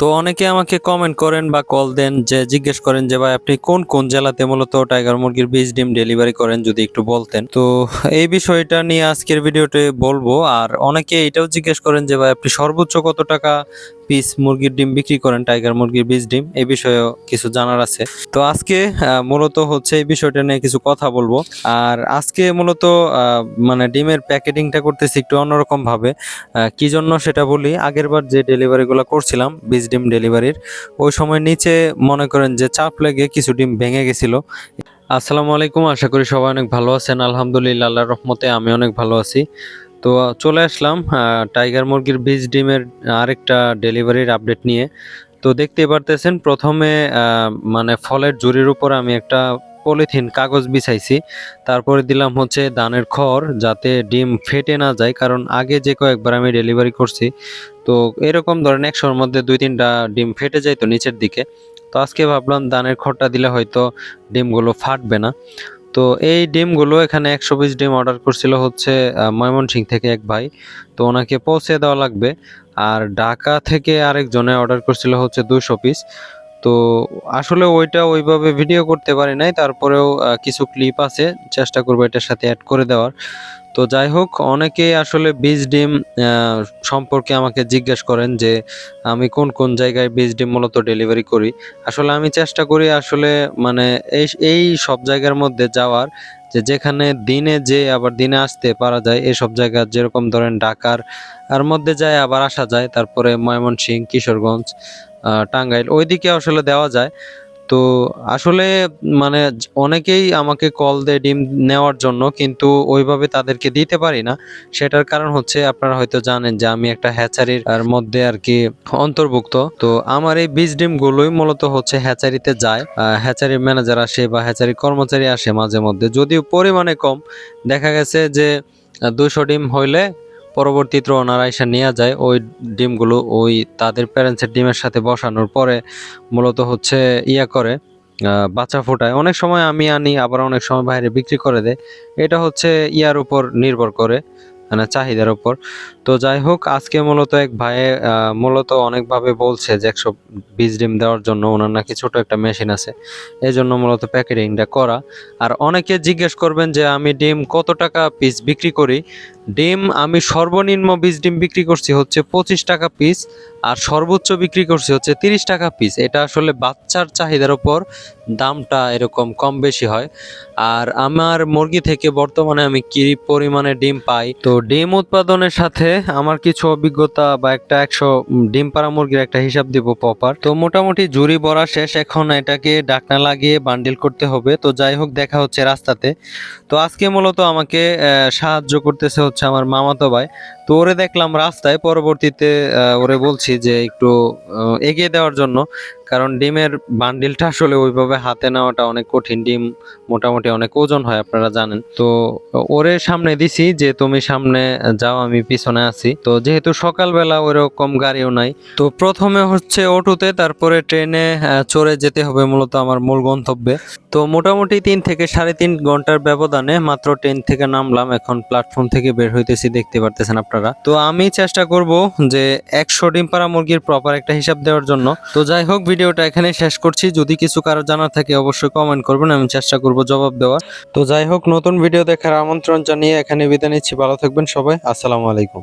তো অনেকে আমাকে কমেন্ট করেন বা কল দেন যে, জিজ্ঞেস করেন যে, ভাই, আপনি কোন কোন জেলাতে মূলত টাইগার মুরগির বীজ, ডিম ডেলিভারি করেন? যদি একটু বলতেন। তো এই বিষয়টা নিয়ে আজকের ভিডিওতে বলব। আর অনেকে এটাও জিজ্ঞেস করেন যে, ভাই, আপনি সর্বোচ্চ কত টাকা পিস মুরগির ডিম বিক্রি করেন টাইগার মুরগির বীজ, ডিম? এই বিষয়েও কিছু জানার আছে। তো আজকে মূলত হচ্ছে এই বিষয়টা নিয়ে কিছু কথা বলব। আর আজকে মূলত মানে ডিমের প্যাকেটিংটা করতেছি একটু অন্যরকম ভাবে কি জন্য সেটা বলি? আগেরবার যে ডেলিভারিগুলো করছিলাম, বীজ ডিম ডেলিভারির। ওই সময় নিচে মনে করেন যে চাপ লেগে কিছু ডিম ভেঙে গেছিল। আসসালামু আলাইকুম, আশা করি সবাই অনেক ভালো আছেন। আলহামদুলিল্লাহ, আল্লাহর রহমতে আমি অনেক ভালো আছি। তো চলে আসলাম টাইগার মুরগির বীজ ডিমের আরেকটা ডেলিভারির আপডেট নিয়ে। তো দেখতে পারতেছেন, প্রথমে মানে ফলের জুরির উপর আমি একটা পলিথিন, কাগজ বিছাইছি। তারপরে দিলাম হচ্ছে ধানের খড় যাতে ডিম ফেটে না যায়, কারণ আগে যে কয়েকবার আমি ডেলিভারি করছি, তো এরকম ধরেন একশোর মধ্যে দুই তিনটা ডিম ফেটে যায় তো নিচের দিকে। তো আজকে ভাবলাম ধানের খড়টা দিলে হয়তো ডিমগুলো ফাটবে না। তো এই ডিমগুলো এখানে একশো পিস ডিম অর্ডার করছিল হচ্ছে ময়মনসিং থেকে এক ভাই। তো ওনাকে পৌঁছে দেওয়া লাগবে। আর ঢাকা থেকে আরেকজনে অর্ডার করছিল হচ্ছে দুশো পিস। তো আসলে ওইটা ওইভাবে ভিডিও করতে পারি নাই, তারপরেও কিছু ক্লিপ আছে, চেষ্টা করব এটার সাথে অ্যাড করে দেওয়ার। তো যাই হোক অনেকেই আসলে বীজ ডিম সম্পর্কে আমাকে জিজ্ঞেস করেন যে আমি কোন কোন জায়গায় বীজ ডিম মূলত ডেলিভারি করি। আসলে আমি চেষ্টা করি আসলে মানে এই এই সব জায়গার মধ্যে যাওয়ার। যে যেখানে দিনে যে আবার দিনে আসতে পারা যায়, এসব জায়গা যেরকম ধরেন ঢাকার, আর মধ্যে যায় আবার আসা যায়। তারপরে ময়মনসিং কিশোরগঞ্জ টাঙ্গাইল, ওইদিকে আসলে দেওয়া যায়। তো আসলে মানে অনেকেই আমাকে কল দেয় ডিম নেওয়ার জন্য, কিন্তু ওইভাবে তাদেরকে দিতে পারি না। সেটার কারণ হচ্ছে আপনারা হয়তো জানেন যে আমি একটা হ্যাচারির মধ্যে আর কি অন্তর্ভুক্ত। তো আমার এই বীজ ডিম গুলোই মূলত হচ্ছে হ্যাচারিতে যায়। হ্যাচারির ম্যানেজার আসে বা হ্যাচারি কর্মচারী আসে মাঝে মধ্যে, যদিও পরিমাণে কম। দেখা গেছে যে দুশো ডিম হইলে পরবর্তীতে ওনারা এসে নিয়ে যায় ওই ডিমগুলো ওই তাদের প্যারেন্টসের ডিমের সাথে বসানোর পরে মূলত হচ্ছে ইয়া করে বাচ্চা ফোটায়। অনেক সময় আমি আনি, আবার অনেক সময় বাইরে বিক্রি করে দেয়। এটা হচ্ছে ইয়ার উপর নির্ভর করে মানে চাহিদার উপর। তো যাই হোক, আজকে মূলত এক ভাইয়ে মূলত অনেকভাবে বলছে যে একশো বীজ ডিম দেওয়ার জন্য ওনার নাকি ছোট একটা মেশিন আছে। এই জন্য মূলত প্যাকেটিংটা করা। আর অনেকে জিজ্ঞেস করবেন যে আমি ডিম কত টাকা পিস বিক্রি করি? ডিম, আমি সর্বনিম্ন বীজ ডিম বিক্রি করছি হচ্ছে পঁচিশ টাকা পিস আর সর্বোচ্চ বিক্রি করছি হচ্ছে তিরিশ টাকা পিস এটা আসলে বাচ্চার চাহিদার উপর দামটা এরকম কম বেশি হয়। আর আমার মুরগি থেকে বর্তমানে আমি কি পরিমাণে ডিম পাই? তো ডিম উৎপাদনের সাথে আমার কিছু অভিজ্ঞতা বা একটা একশো ডিম পাড়া মুরগির একটা হিসাব দিব প্রপার তো মোটামুটি জুরি বড়া শেষ, এখন এটাকে ডাকনা লাগিয়ে বান্ডিল করতে হবে। তো যাই হোক, দেখা হচ্ছে রাস্তাতে। তো আজকে মূলত আমাকে সাহায্য করতেছে হচ্ছে আমার মামাতো ভাই। তো ওরে দেখলাম রাস্তায়, পরবর্তীতে ওরে বলছি যে একটু এগিয়ে দেওয়ার জন্য। কারণ ডিমের বান্ডিলটা আসলে ওইভাবে হাতে নেওয়াটা অনেক কঠিন। ডিম মোটামুটি অনেক ওজন হয়, আপনারা জানেন। তো ওরে সামনে দিছি যে তুমি সামনে যাও, আমি পিছনে আছি। তো যেহেতু সকালবেলা ওইরকম গাড়িও নাই, তো প্রথমে হচ্ছে অটোতে, তারপরে ট্রেনে চড়ে যেতে হবে মূলত আমার মূল গন্তব্যে। তো মোটামুটি তিন থেকে সাড়ে তিন ঘণ্টার ব্যবধানে মাত্র ট্রেন থেকে নামলাম। এখন প্ল্যাটফর্ম থেকে বের হইতেছি, দেখতে পারতেছেন আপনারা। তো আমি চেষ্টা করব যে একশো ডিম পাড়া মুরগির প্রপার একটা হিসাব দেওয়ার জন্য। তো যাই হোক ভিডিওটা এখানে শেষ করছি। যদি কিছু কারও জানার থাকে অবশ্যই কমেন্ট করবেন, আমি চেষ্টা করব জবাব দেওয়ার। তো যাই হোক, নতুন ভিডিও দেখার আমন্ত্রণ জানিয়ে এখানে বিদায় নিচ্ছি। ভালো থাকবেন সবাই। আসসালামু আলাইকুম।